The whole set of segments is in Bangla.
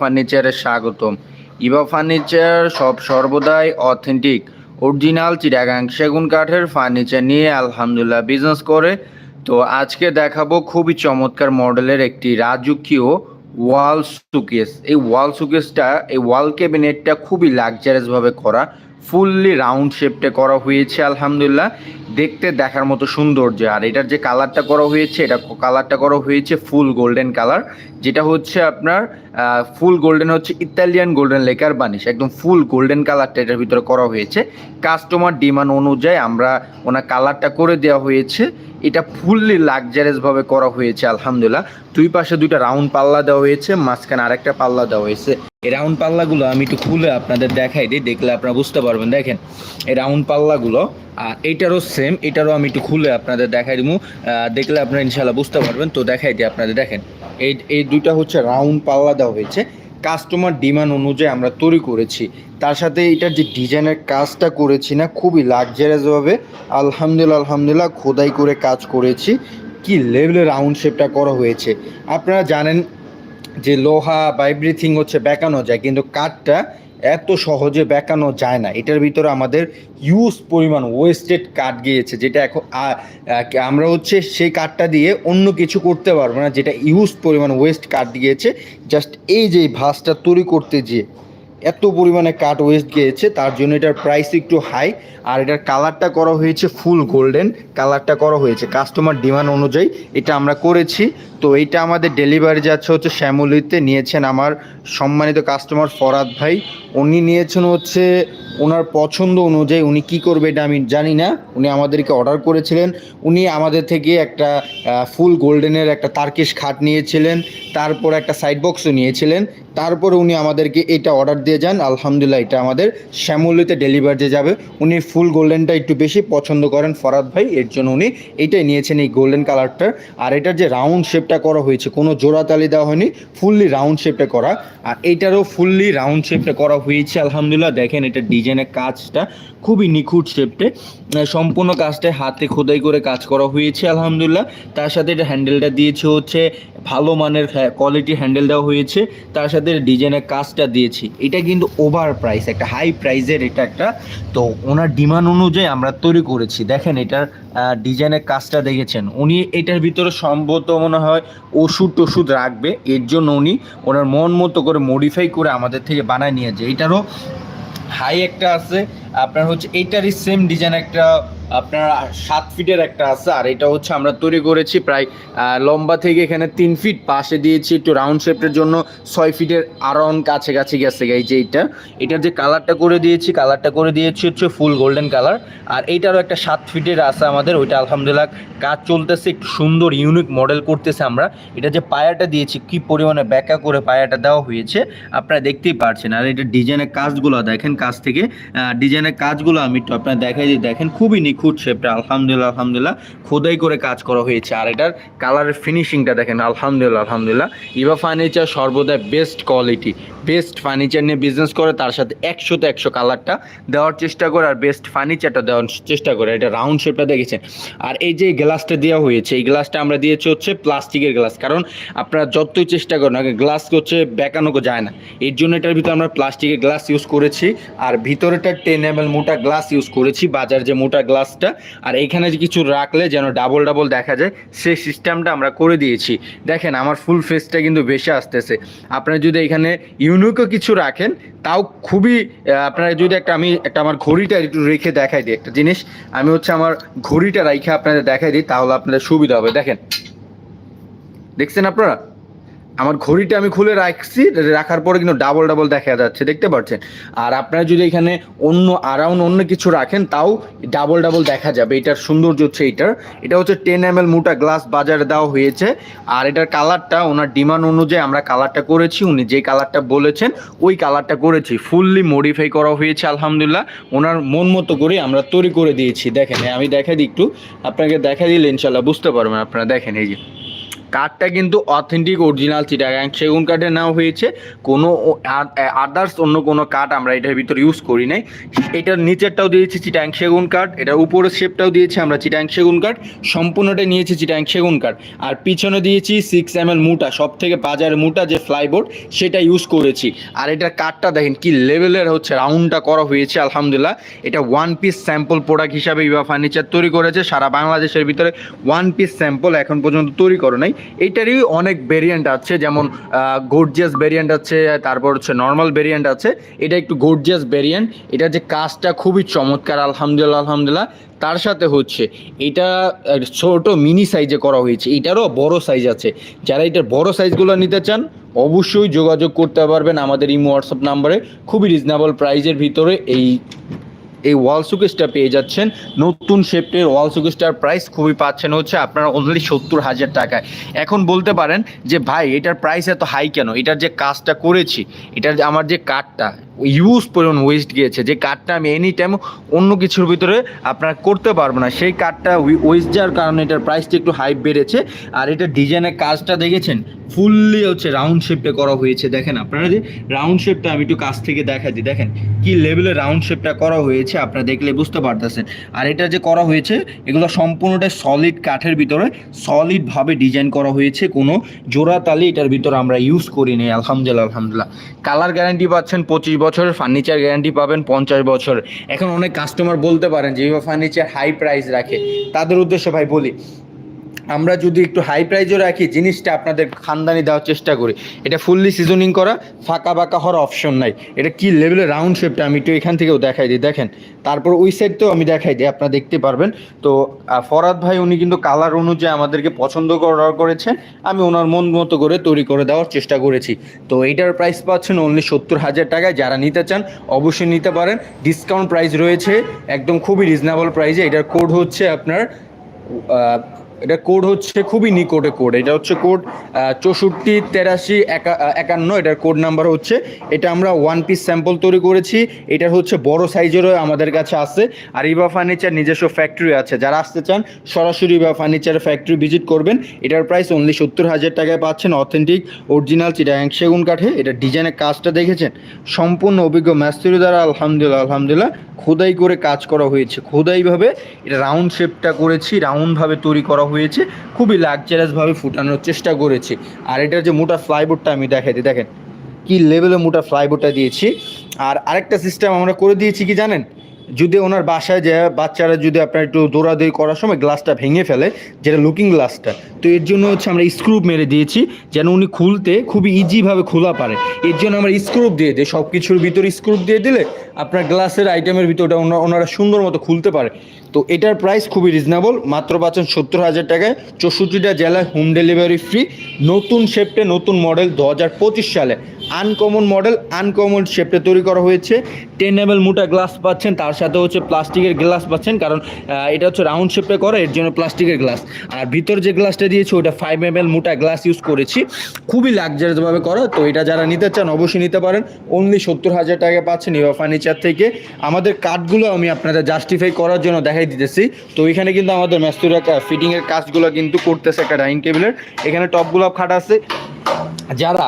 ফার্নিচারে স্বাগতম। ইভা ফার্নিচার সব সর্বদাই অথেন্টিক অরিজিনাল চিটাগাং সেগুন কাঠের ফার্নিচার নিয়ে আলহামদুলিল্লাহ বিজনেস করে। তো আজকে দেখাবো খুবই চমৎকার মডেলের একটি রাজকীয় ওয়াল সুকেস। এই ওয়াল সুকেসটা, এই ওয়াল ক্যাবিনেটটা খুবই লাক্সারিয়াসভাবে করা ফুললি রাউন্ড শেপটে করা হয়েছে আলহামদুলিল্লাহ। দেখতে, দেখার মতো সৌন্দর্য। আর এটার যে কালারটা করা হয়েছে, এটা কালারটা করা হয়েছে ফুল গোল্ডেন কালার যেটা হচ্ছে আপনার ফুল গোল্ডেন হচ্ছে ইতালিয়ান গোল্ডেন লেকার বানিশ। একদম ফুল গোল্ডেন কালারটা এটার ভিতরে করা হয়েছে। কাস্টমার ডিমান্ড অনুযায়ী আমরা ওনার কালারটা করে দেওয়া হয়েছে। এটা ফুললি লাক্সারিয়াসভাবে করা হয়েছে, আলহামদুলিল্লাহ। দুই পাশে দুইটা রাউন্ড পাল্লা দেওয়া হয়েছে, মাঝখানে আরেকটা পাল্লা দেওয়া হয়েছে। এই রাউন্ড পাল্লাগুলো আমি একটু খুলে আপনাদের দেখাই দিই, দেখলে আপনারা বুঝতে পারবেন। দেখেন, এই রাউন্ড পাল্লাগুলো আর এইটারও সেম এটারও আমি একটু খুলে আপনাদের দেখাই দিব। দেখলে আপনারা ইনশাল্লাহ বুঝতে পারবেন। তো দেখাই দিই আপনাদের, দেখেন। এই এই দুইটা হচ্ছে রাউন্ড পাল্লা দেওয়া হয়েছে। কাস্টমার ডিমান্ড অনুযায়ী আমরা তৈরি করেছি। তার সাথে এটার যে ডিজাইনের কাজটা করেছি না, খুবই লাক্সারিয়াসভাবে আলহামদুলিল্লাহ আলহামদুলিল্লাহ, খোদাই করে কাজ করেছি। কি লেভেলের রাউন্ড শেপটা করা হয়েছে। আপনারা জানেন যে লোহা বা এভরিথিং হচ্ছে বেঁকানো যায়, কিন্তু কাঠটা এত সহজে বেঁকানো যায় না। এটার ভিতরে আমাদের ইউজ পরিমাণ ওয়েস্টেড কাঠ গিয়েছে, যেটা এখন আমরা হচ্ছে সেই কাঠটা দিয়ে অন্য কিছু করতে পারব না, যেটা ইউজ পরিমাণ ওয়েস্ট কাঠ গিয়েছে। জাস্ট এই যে ভাসটা তৈরি করতে গিয়ে। এত পরিমাণে কাঠ ওয়েস্ট গিয়েছে, তার জন্য এটার প্রাইস একটু হাই আর এটার কালারটা করা হয়েছে ফুল গোল্ডেন কালারটা করা হয়েছে। কাস্টমার ডিমান্ড অনুযায়ী এটা আমরা করেছি। তো এইটা আমাদের ডেলিভারি যাচ্ছে হচ্ছে শ্যামলিতে, নিয়েছেন আমার সম্মানিত কাস্টমার ফরাদ ভাই। উনি নিয়েছেন হচ্ছে ওনার পছন্দ অনুযায়ী উনি কি করবে এটা আমি জানি না। উনি আমাদেরকে অর্ডার করেছিলেন। উনি আমাদের থেকে একটা ফুল গোল্ডেনের একটা তার্কিশ খাট নিয়েছিলেন। তারপর একটা সাইড বক্সও নিয়েছিলেন। তারপরে উনি আমাদেরকে এটা অর্ডার দিয়ে যান। আলহামদুলিল্লাহ, এটা আমাদের শ্যামলিতে ডেলিভারি যাবে। উনি ফুল গোল্ডেনটা একটু বেশি পছন্দ করেন ফরাদ ভাই, এর জন্য উনি এটাই নিয়েছেন এই গোল্ডেন কালারটা আর এটার যে রাউন্ড শেপটা করা হয়েছে, কোনো জোড়াতালি দেওয়া হয়নি ফুললি রাউন্ড শেপটা করা। আর এটারও ফুললি রাউন্ড শেপটা করা হয়েছে, আলহামদুলিল্লাহ। দেখেন এটা ডিজাইনের কাজটা খুবই নিখুঁত শেপটে সম্পূর্ণ কাজটা হাতে খোদাই করে কাজ করা হয়েছে, আলহামদুলিল্লাহ। তার সাথে এটা হ্যান্ডেলটা দিয়েছে হচ্ছে, ভালো মানের কোয়ালিটি হ্যান্ডেল দেওয়া হয়েছে। তার সাথে ডিজাইনের কাজটা দিয়েছি। এটা কিন্তু ওভার প্রাইস একটা হাই প্রাইসের এটা একটা। তো ওনার ডিমান্ড অনুযায়ী আমরা তৈরি করেছি। দেখেন এটার ডিজাইনের কাজটা দেখেছেন। উনি এটার ভিতরে সম্ভবত মনে হয় ওষুধ টষুধ রাখবে। এর জন্য উনি ওনার মন মতো করে মডিফাই করে আমাদের থেকে বানায় নিয়ে এটারও হাই একটা আছে। আপনার হচ্ছে এইটারই সেম ডিজাইন একটা, আপনার সাত ফিটের একটা আছে, আর এটা হচ্ছে আমরা তৈরি করেছি প্রায় লম্বা থেকে এখানে তিন ফিট পাশে দিয়েছি একটু রাউন্ড শেপের জন্য ছয় ফিটের আরাউন্ড কাছে কাছে গেছে এই যে এইটা। এটার যে কালারটা করে দিয়েছি কালারটা করে দিয়েছি হচ্ছে ফুল গোল্ডেন কালার আর এইটারও একটা সাত ফিটের আছে আমাদের, ওইটা আলহামদুলিল্লাহ কাজ চলতেছে, একটু সুন্দর ইউনিক মডেল করতেছে আমরা। এটা যে পায়াটা দিয়েছি, কি পরিমাণে ব্যাকা করে পায়াটা দেওয়া হয়েছে, আপনারা দেখতেই পারছেন। আর এটা ডিজাইনের কাজগুলো, দেখেন কাজ থেকে ডিজাইনের কাজগুলো আমি একটু আপনার দেখাই দিই। দেখেন খুবই নিখুঁত শেপটা আলহামদুলিল্লাহ আলহামদুলিল্লাহ। খোদাই করে কাজ করা হয়েছে। আর এটার কালারের ফিনিশিংটা দেখেন, আলহামদুলিল্লাহ আলহামদুলিল্লাহ। ইভা ফার্নিচার সর্বদাই বেস্ট কোয়ালিটি বেস্ট ফার্নিচার নিয়ে বিজনেস করে, তার সাথে একশোতে একশো কালারটা দেওয়ার চেষ্টা করে আর বেস্ট ফার্নিচারটা দেওয়ার চেষ্টা করে। এটা রাউন্ড শেপটা দেখেছেন? আর এই যে গ্লাসটা দেওয়া হয়েছে, এই গ্লাসটা আমরা দিয়েছি হচ্ছে প্লাস্টিকের গ্লাস কারণ আপনারা যতই চেষ্টা করেন, আগে গ্লাস হচ্ছে বেঁকানো যায় না। এর জন্য এটার ভিতরে আমরা প্লাস্টিকের গ্লাস ইউজ করেছি। আর ভিতরেটা টেন এম মোটা গ্লাস ইউজ করেছি, বাজার যে মোটা গ্লাসটা আর এইখানে যে কিছু রাখলে যেন ডাবল ডাবল দেখা যায়, সেই সিস্টেমটা আমরা করে দিয়েছি। দেখেন, আমার ফুল ফেসটা কিন্তু বেশি আসতেছে। আপনারা যদি এখানে ইউনিকও কিছু রাখেন, তাও খুবই আপনার যদি একটা আমি, একটা আমার ঘড়িটা একটু রেখে দেখাই দিই একটা জিনিস, আমি হচ্ছে আমার ঘড়িটা রেখে আপনাদের দেখাই দিই, তাহলে আপনাদের সুবিধা হবে। দেখেন। দেখছেন আপনারা? আমার ঘড়িটা আমি খুলে রাখছি, রাখার পরে কিন্তু ডাবল ডাবল দেখা যাচ্ছে, দেখতে পাচ্ছেন? আর আপনারা যদি এখানে অন্য আরাউন্ড অন্য কিছু রাখেন, তাও ডাবল ডাবল দেখা যাবে। এটার সৌন্দর্য হচ্ছে এইটার এটা হচ্ছে টেন এম মোটা গ্লাস বাজারে দেওয়া হয়েছে। আর এটার কালারটা ওনার ডিমান্ড অনুযায়ী আমরা কালারটা করেছি, উনি যে কালারটা বলেছেন, ওই কালারটা করেছি। ফুললি মডিফাই করা হয়েছে, আলহামদুলিল্লাহ। ওনার মন মতো করে আমরা তৈরি করে দিয়েছি। দেখেন, আমি দেখাই দিই একটু। আপনাকে দেখা দিলে ইনশাল্লাহ বুঝতে পারবেন আপনারা। দেখেন, এই যে। কাঠটা কিন্তু অথেন্টিক, অরিজিনাল চিটাগাং সেগুন কাঠে নেওয়া হয়েছে। কোনো আদার্স অন্য কোনো কাঠ আমরা এটার ভিতরে ইউজ করি নাই। এটার নিচেরটাও দিয়েছি চিটাং সেগুন কাঠ এটার উপরের শেপটাও দিয়েছি আমরা চিটাং সেগুন কাঠ সম্পূর্ণটাই নিয়েছি চিটাং সেগুন কাঠ আর পিছনে দিয়েছি সিক্স এম এল মুটা সব থেকে বাজার মুটা যে ফ্লাইবোর্ড সেটা ইউজ করেছি। আর এটার কাঠটা দেখেন কি লেভেলের হচ্ছে রাউন্ডটা করা হয়েছে, আলহামদুলিল্লাহ। এটা ওয়ান পিস স্যাম্পল প্রোডাক্ট হিসাবে ইভা ফার্নিচার তৈরি করেছে। সারা বাংলাদেশের ভিতরে ওয়ান পিস স্যাম্পল এখন পর্যন্ত তৈরি করে নাই। এইটারই অনেক ভেরিয়েন্ট আছে, যেমন গোর্জিয়াস ভেরিয়েন্ট আছে, তারপর হচ্ছে নর্মাল ভেরিয়েন্ট আছে। এটা একটু গোর্জিয়াস ভেরিয়েন্ট এটা যে কাজটা খুবই চমৎকার, আলহামদুলিল্লাহ আলহামদুলিল্লাহ। তার সাথে হচ্ছে, এটা ছোট মিনি সাইজে করা হয়েছে। এটারও বড় সাইজ আছে। যারা এটার বড় সাইজগুলো নিতে চান, অবশ্যই যোগাযোগ করতে পারবেন আমাদের ইমো হোয়াটসঅ্যাপ নাম্বারে খুবই রিজনেবল প্রাইজের ভিতরে এই এই ওয়াল সুকেসটা পেয়ে যাচ্ছেন। নতুন শেপটের ওয়াল সুকেসটার প্রাইস খুবই পাচ্ছেন হচ্ছে আপনারা অনলি সত্তর হাজার টাকায়। এখন বলতে পারেন যে, ভাই, এটার প্রাইস এত হাই কেন? এটার যে কাজটা করেছি, এটার আমার যে কাঠটা ইউজ পরিমাণ ওয়েস্ট গিয়েছে, যে কাঠটা আমি এনি টাইম অন্য কিছুর ভিতরে আপনারা করতে পারব না। সেই কাঠটা ওয়েস্ট যাওয়ার কারণে এটার প্রাইসটা একটু হাই বেড়েছে। আর এটা ডিজাইনের কাজটা দেখেছেন? ফুললি হচ্ছে রাউন্ড শেপটা করা হয়েছে। দেখেন আপনারা যে রাউন্ড শেপটা আমি একটু কাছ থেকে দেখা দিই। দেখেন কি লেভেলের রাউন্ড শেপটা করা হয়েছে, আপনারা দেখলে বুঝতে পারতেছেন। আর এটা যে করা হয়েছে, এগুলো সম্পূর্ণটাই সলিড কাঠের ভিতরে সলিডভাবে ডিজাইন করা হয়েছে। কোনো জোড়া তালি এটার ভিতরে আমরা ইউজ করিনি। আলহামদুলিল্লাহ আলহামদুলিল্লাহ। কালার গ্যারান্টি পাচ্ছেন পঁচিশ বছরের ফার্নিচার গ্যারান্টি পাবেন পঞ্চাশ বছর। এখন অনেক কাস্টমার বলতে পারেন যে ফার্নিচার হাই প্রাইস রাখে। তাদের উদ্দেশ্যে ভাই বলি আমরা যদি একটু হাই প্রাইজও রাখি, জিনিসটা আপনাদের খানদানি দেওয়ার চেষ্টা করি। এটা ফুললি সিজনিং করা, ফাঁকা বাঁকা হওয়ার অপশন নাই। এটা কি লেভেলের রাউন্ড শেপটা আমি একটু এখান থেকেও দেখাই দিই। দেখেন, তারপর ওই সাইডটাও আমি দেখাই দিই, আপনারা দেখতে পারবেন। তো ফরাদ ভাই, উনি কিন্তু কালার অনুযায়ী আমাদেরকে পছন্দ করার করেছেন। আমি ওনার মন মতো করে তৈরি করে দেওয়ার চেষ্টা করেছি। তো, এইটার প্রাইস পাচ্ছেন অনলি সত্তর হাজার টাকায়। যারা নিতে চান, অবশ্যই নিতে পারেন। ডিসকাউন্ট প্রাইস রয়েছে, একদম খুবই রিজনেবল প্রাইসে এটার কোড হচ্ছে আপনার এটা কোড হচ্ছে খুবই নিকটে কোড। এটা হচ্ছে কোড চৌষট্টি, তেরাশি, একা- একান্ন, এটার কোড নাম্বার হচ্ছে। এটা আমরা ওয়ান পিস স্যাম্পল তৈরি করেছি। এটার হচ্ছে বড় সাইজেরও আমাদের কাছে আছে। আর ইবা ফার্নিচার নিজস্ব ফ্যাক্টরি আছে। যারা আসতে চান, সরাসরি ইবা ফার্নিচারের ফ্যাক্টরি ভিজিট করবেন। এটার প্রাইস অনলি সত্তর হাজার টাকায় পাচ্ছেন। অথেন্টিক অরিজিনাল চিটাং সেগুন কাঠে এটা ডিজাইনের কাজটা দেখেছেন? সম্পূর্ণ অভিজ্ঞ ম্যাস্ত্রি দ্বারা আলহামদুলিল্লাহ আলহামদুলিল্লাহ। খোদাই করে কাজ করা হয়েছে। খোদাইভাবে এটা রাউন্ড শেপটা করেছি। রাউন্ডভাবে তৈরি করা হয়েছে, খুবই লাক্সারিয়াসভাবে ফুটানোর চেষ্টা করেছি। আর এটার যে মোটা ফ্লাইবোর্ডটা আমি দেখাই দেখেন কি লেভেলে মোটা ফ্লাইবোর্ডটা দিয়েছি। আর আরেকটা সিস্টেম আমরা করে দিয়েছি কি জানেন? যদি ওনার বাসায় যে বাচ্চারা যদি আপনার একটু দৌড়াদৌড়ি করার সময় গ্লাসটা ভেঙে ফেলে, যেটা লুকিং গ্লাসটা তো এর জন্য হচ্ছে আমরা স্ক্রু মেরে দিয়েছি, যেন উনি খুলতে খুবই ইজিভাবে খোলা পারে। এর জন্য আমরা স্ক্রুপ দিয়ে দিই সব কিছুর ভিতরে স্ক্রুপ দিয়ে দিলে আপনার গ্লাসের আইটেমের ভিতরটা ওনা- ওনারা সুন্দর মতো খুলতে পারে। তো এটার প্রাইস খুবই রিজনেবল মাত্র পাচ্ছেন সত্তর হাজার টাকায়। চৌষট্টিটা জেলায় হোম ডেলিভারি ফ্রি নতুন শেপটে নতুন মডেল দু হাজার পঁচিশ সালে। আনকমন মডেল আনকমন শেপটে তৈরি করা হয়েছে। টেন মোটা গ্লাস পাচ্ছেন, তার সাথে হচ্ছে প্লাস্টিকের গ্লাস পাচ্ছেন, কারণ এটা হচ্ছে রাউন্ড শেপে করা, এর জন্য প্লাস্টিকের গ্লাস আর ভিতর যে গ্লাসটা দিয়েছে, ওটা ফাইভ এম এল মোটা গ্লাস ইউজ করেছি। খুবই লাক্সারিয়াসভাবে করা, তো এটা যারা নিতে চান, অবশ্যই নিতে পারেন। অনলি সত্তর হাজার টাকা পাচ্ছেন ইভা ফার্নিচার থেকে আমাদের কাঠগুলো আমি আপনাদের জাস্টিফাই করার জন্য দেখাই দিতেছি। তো এখানে কিন্তু আমাদের ম্যাস্তুরা ফিটিংয়ের কাজগুলো কিন্তু করতেছে একটা ডাইনিং টেবিলের এখানে টপগুলো খাট আছে। যারা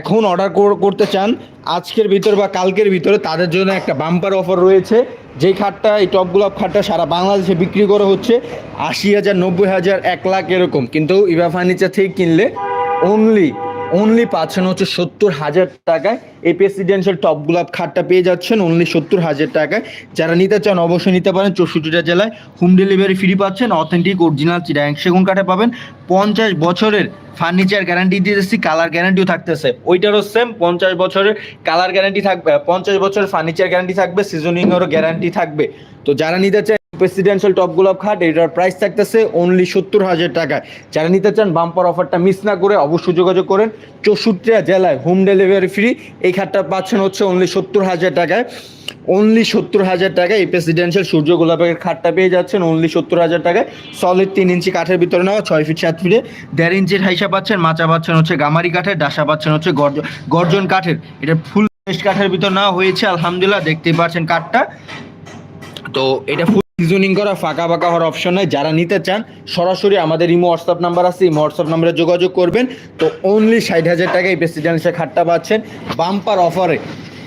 এখন অর্ডার করতে চান, আজকের ভিতর বা কালকের ভিতরে তাদের জন্য একটা বাম্পার অফার রয়েছে। যেই খাটটা, এই টপ খাটটা সারা বাংলাদেশে বিক্রি করা হচ্ছে, আশি হাজার, নব্বই হাজার, এক লাখ এরকম। কিন্তু ইভা ফার্নিচার থেকে কিনলে অনলি অনলি পাচ্ছেন হচ্ছে সত্তর হাজার টাকায়। এই প্রেসিডেন্সিয়াল টপ গোলাপ খাটটা পেয়ে যাচ্ছেন অনলি সত্তর হাজার টাকায়। যারা নিতে চান অবশ্যই নিতে পারেন চৌষট্টিটা জেলায়। হোম ডেলিভারি ফ্রি পাচ্ছেন অথেন্টিক অরিজিনাল চিরাং সেগুন কাঠে পাবেন। পঞ্চাশ বছরের ফার্নিচার গ্যারান্টি দিতেছি কালার গ্যারান্টিও থাকতেছে। ওইটারও সেম পঞ্চাশ বছরের কালার গ্যারান্টি থাকবে। পঞ্চাশ বছরের ফার্নিচার গ্যারান্টি থাকবে সিজনিংয়েরও গ্যারান্টি থাকবে। তো যারা নিতে চায় প্রেসিডেন্সিয়াল টপ গোলাপ খাট, এটার প্রাইস থাকতেছে অনলি সত্তর হাজার টাকায়। যারা নিতে চান বাম্পার অফারটা মিস না করে অবশ্যই যোগাযোগ করেন। চৌষট্টিটা জেলায় হোম ডেলিভারি ফ্রি এই খাটটা পাচ্ছেন হচ্ছে অনলি সত্তর হাজার টাকায়। অনলি সত্তর হাজার টাকায় এই প্রেসিডেন্সিয়াল সূর্য গোলাপের খাটটা পেয়ে যাচ্ছেন অনলি সত্তর হাজার টাকায়। সলিড তিন ইঞ্চি কাঠের ভিতরে নেওয়া, ছয় ফিট সাত ফিটে দেড় ইঞ্চির হাইসা পাচ্ছেন, মাচা পাচ্ছেন হচ্ছে গামারি কাঠের, ডাসা পাচ্ছেন হচ্ছে গর্জন গর্জন কাঠের। এটা ফুল কাঠের ভিতর নেওয়া হয়েছে, আলহামদুলিল্লাহ, দেখতেই পাচ্ছেন কাঠটা। তো এটা ফুল সিজনিং করা, ফাঁকা ফাঁকা হওয়ার অপশন নাই। যারা নিতে চান, সরাসরি আমাদের ইমো হোয়াটসঅ্যাপ নাম্বার আছে। ইমো হোয়াটসঅ্যাপ নাম্বারে যোগাযোগ করবেন। তো অনলি ষাট হাজার টাকায় প্রেসিডেন্সিয়াল খাটটা পাচ্ছেন। বাম্পার অফারে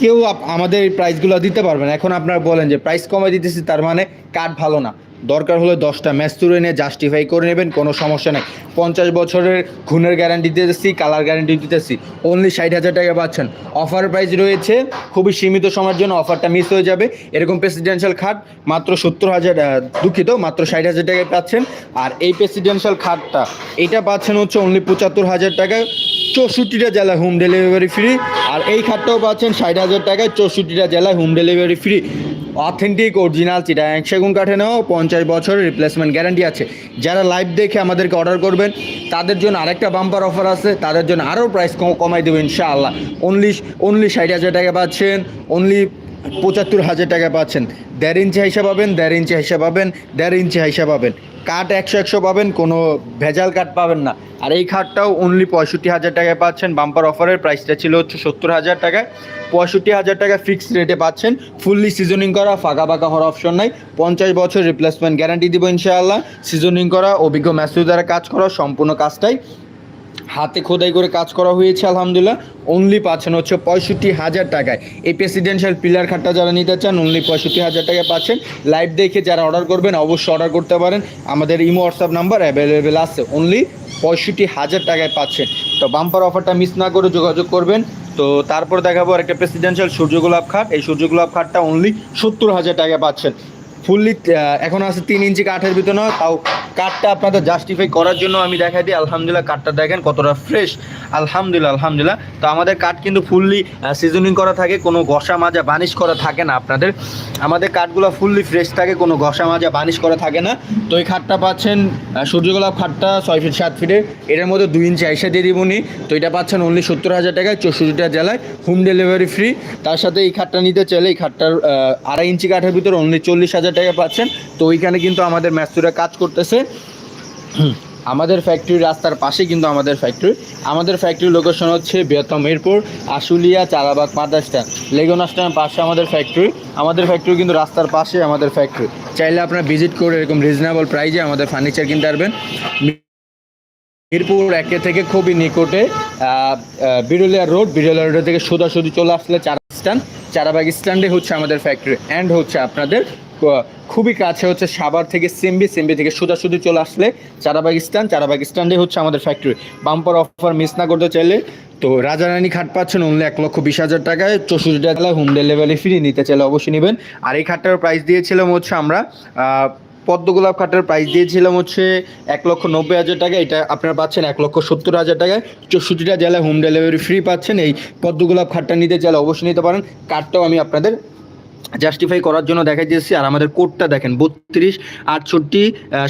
কেউ আমাদের এই প্রাইসগুলো দিতে পারবেন এখন আপনারা বলেন যে প্রাইস কমে দিতেছি, তার মানে কাঠ ভালো না। দরকার হলে দশটা ম্যাচ তুলে নিয়ে জাস্টিফাই করে নেবেন, কোনো সমস্যা নেই। পঞ্চাশ বছরের খুনের গ্যারান্টি দিতেছি কালার গ্যারান্টি দিতেছি। অনলি ষাট হাজার টাকা পাচ্ছেন। অফার প্রাইস রয়েছে, খুবই সীমিত সময়ের জন্য অফারটা মিস হয়ে যাবে। এরকম প্রেসিডেন্সিয়াল খাট মাত্র সত্তর হাজার দুঃখিত, মাত্র ষাট হাজার টাকায় পাচ্ছেন। আর এই প্রেসিডেন্সিয়াল খাটটা এটা পাচ্ছেন হচ্ছে অনলি পঁচাত্তর হাজার টাকা। চৌষট্টিটা জেলায় হোম ডেলিভারি ফ্রি আর এই খাটটাও পাচ্ছেন ষাট হাজার টাকায় চৌষট্টিটা জেলায় home delivery free authentic original Chittagong সেগুন কাঠে নেওয়া পঞ্চাশ বছরের রিপ্লেসমেন্ট গ্যারান্টি আছে। যারা লাইভ দেখে আমাদেরকে অর্ডার করবেন, তাদের জন্য আরেকটা বাম্পার অফার আছে, তাদের জন্য আরও প্রাইস কমাই দেবো ইনশাআল্লাহ। অনলি অনলি ষাট হাজার টাকা পাচ্ছেন অনলি পঁচাত্তর হাজার টাকা পাচ্ছেন। দেড় ইঞ্চি হিসাব পাবেন, দেড় ইঞ্চি হিসাব পাবেন, দেড় ইঞ্চি হিসাব পাবেন। কাঠ একশো একশো পাবেন, কোনো ভেজাল কাঠ পাবেন না। আর এই খাটটাও অনলি পঁয়ষট্টি হাজার টাকায় পাচ্ছেন। বাম্পার অফারের প্রাইসটা ছিল হচ্ছে সত্তর হাজার টাকায়। পঁয়ষট্টি হাজার টাকা ফিক্সড রেটে পাচ্ছেন। ফুললি সিজনিং করা, ফাঁকা ফাঁকা হওয়ার অপশন নাই। পঞ্চাশ বছর রিপ্লেসমেন্ট গ্যারান্টি দিব ইনশাআল্লাহ। সিজনিং করা, অভিজ্ঞ ম্যাসুর দ্বারা কাজ করা, সম্পূর্ণ কাজটাই। হাতে খোদাই করে কাজ করা হয়েছে, আলহামদুলিল্লাহ। অনলি পাচ্ছেন হচ্ছে পঁয়ষট্টি হাজার টাকায়। এই প্রেসিডেন্সিয়াল পিলার খাটটা যারা নিতে চান অনলি পঁয়ষট্টি হাজার টাকায় পাচ্ছেন। লাইভ দেখে যারা অর্ডার করবেন, অবশ্যই অর্ডার করতে পারেন। আমাদের ইমো হোয়াটসঅ্যাপ নাম্বার অ্যাভেলেবেল আছে। অনলি পঁয়ষট্টি হাজার টাকায় পাচ্ছেন। তো বাম্পার অফারটা মিস না করে যোগাযোগ করবেন। তো তারপর দেখাবো আরেকটা প্রেসিডেন্সিয়াল সূর্য গোলাপ খাট। এই সূর্য গোলাপ খাটটা অনলি সত্তর হাজার টাকায় পাচ্ছেন। ফুললি এখন আছে তিন ইঞ্চি কাঠের ভিতরে নয়, তাও কাঠটা আপনাদের জাস্টিফাই করার জন্য আমি দেখাই দিই। আলহামদুলিল্লাহ, কাঠটা দেখেন কতটা ফ্রেশ আলহামদুলিল্লাহ আলহামদুলিল্লাহ। তো আমাদের কাঠ কিন্তু ফুললি সিজনিং করা থাকে, কোনো ঘষা মাজা বানিশ করা থাকে না আপনাদের। আমাদের কাঠগুলো ফুললি ফ্রেশ থাকে, কোনো ঘষা মাজা বানিশ করা থাকে না। তো এই খাটটা পাচ্ছেন সূর্যগোলাপ খাটটা ছয় ফিট সাত ফিটের এটার মধ্যে দুই ইঞ্চি আইসা দিয়ে দিবনি তো এটা পাচ্ছেন অনলি সত্তর হাজার টাকায়, চৌষট্টিটা জেলায় হোম ডেলিভারি ফ্রি তার সাথে এই খাটটা নিতে চাইলে, এই খাটটার আড়াই ইঞ্চি কাঠের ভিতরে অনলি চল্লিশ হাজার টাকা পাচ্ছেন। তো ওইখানে কিন্তু আমাদের ম্যাস্তুরা কাজ করতেছে। আমাদের ফ্যাক্টরি রাস্তার পাশে কিন্তু আমাদের ফ্যাক্টরি আমাদের ফ্যাক্টরি লোকেশন হচ্ছে বৃহত্তম মিরপুর, আশুলিয়া, চারাবাগ মাদাসটা লেগুনা স্ট্যান্ড পাশে আমাদের ফ্যাক্টরি আমাদের ফ্যাক্টরি কিন্তু রাস্তার পাশে আমাদের ফ্যাক্টরি চাইলে আপনারা ভিজিট করে এরকম রিজনেবল প্রাইজে আমাদের ফার্নিচার কিনতে পারবেন। মিরপুর একে থেকে খুবই নিকটে বিরুলিয়া রোড বিরুলিয়া রোড থেকে সোজাসুজি চলে আসলে চারা স্ট্যান্ড। চারাবাগ স্ট্যান্ডে হচ্ছে আমাদের ফ্যাক্টরি অ্যান্ড হচ্ছে আপনাদের খুবই কাছে হচ্ছে সাবার থেকে সিম্বি সিম্বি থেকে সোজাসুজি চলে আসলে চারাবাগ স্ট্যান্ড। চারাবাগ স্ট্যান্ডে হচ্ছে আমাদের ফ্যাক্টরি বাম্পার অফার মিস না করতে চাইলে তো রাজারানী খাট পাচ্ছেন অনলি এক লক্ষ বিশ হাজার টাকায়। চৌষট্টি টাকা হোম ডেলিভারি ফ্রি নিতে চাইলে অবশ্যই নেবেন। আর এই খাটটার প্রাইস দিয়েছিলাম হচ্ছে আমরা পদ্ম গোলাপ খাটের প্রাইস দিয়েছিলাম হচ্ছে এক লক্ষ নব্বই হাজার টাকা এটা আপনারা পাচ্ছেন এক লক্ষ সত্তর হাজার টাকায়। চৌষট্টিটা জেলায় হোম ডেলিভারি ফ্রি পাচ্ছেন। এই পদ্ম গোলাপ খাটটা নিতে চাইলে অবশ্যই নিতে পারেন। কার্ডটাও আমি আপনাদের জাস্টিফাই করার জন্য দেখা যাচ্ছে আর আমাদের কোডটা দেখেন, বত্রিশ, আটষট্টি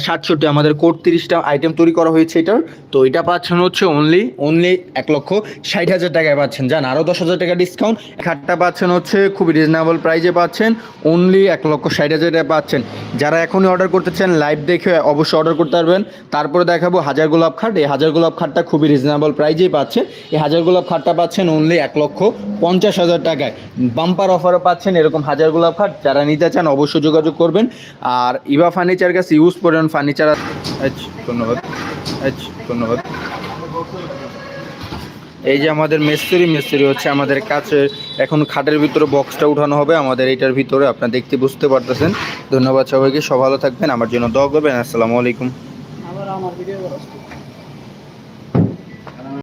সাতষট্টি, আমাদের কোড তিরিশটা আইটেম তৈরি করা হয়েছে এটার। তো এটা পাচ্ছেন হচ্ছে অনলি অনলি এক লক্ষ ষাট হাজার টাকায় পাচ্ছেন যান আরও দশ হাজার টাকা ডিসকাউন্ট খাটটা পাচ্ছেন হচ্ছে খুবই রিজনেবল প্রাইজে পাচ্ছেন অনলি এক লক্ষ ষাট হাজার টাকা পাচ্ছেন। যারা এখনই অর্ডার করতে চান লাইভ দেখে অবশ্যই অর্ডার করতে পারবেন। তারপরে দেখাবো হাজার গোলাপ খাট। এই হাজার গোলাপ খাটটা খুবই রিজনেবল প্রাইজেই পাচ্ছেন। এই হাজার গোলাপ খাটটা পাচ্ছেন অনলি এক লক্ষ পঞ্চাশ হাজার টাকায়। বাম্পার অফারও পাচ্ছেন, এরকম হাজার গোলাপ খাট যারা নিতে চান অবশ্যই যোগাযোগ করবেন। আর ইভা ফার্নিচার কাছে ইউজ করেন ফার্নিচার আচ্ছা ধন্যবাদ। আচ্ছা ধন্যবাদ। এই যে আমাদের মিস্ত্রি মিস্ত্রি হচ্ছে আমাদের কাছে। এখন খাটের ভিতরে বক্সটা উঠানো হবে। আমাদের এটার ভিতরে আপনারা দেখতে বুঝতে পারতেছেন। ধন্যবাদ সবাইকে। সব ভালো থাকবেন। আমার জন্য দোয়া করবেন। আসসালামু আলাইকুম। আমার ভিডিও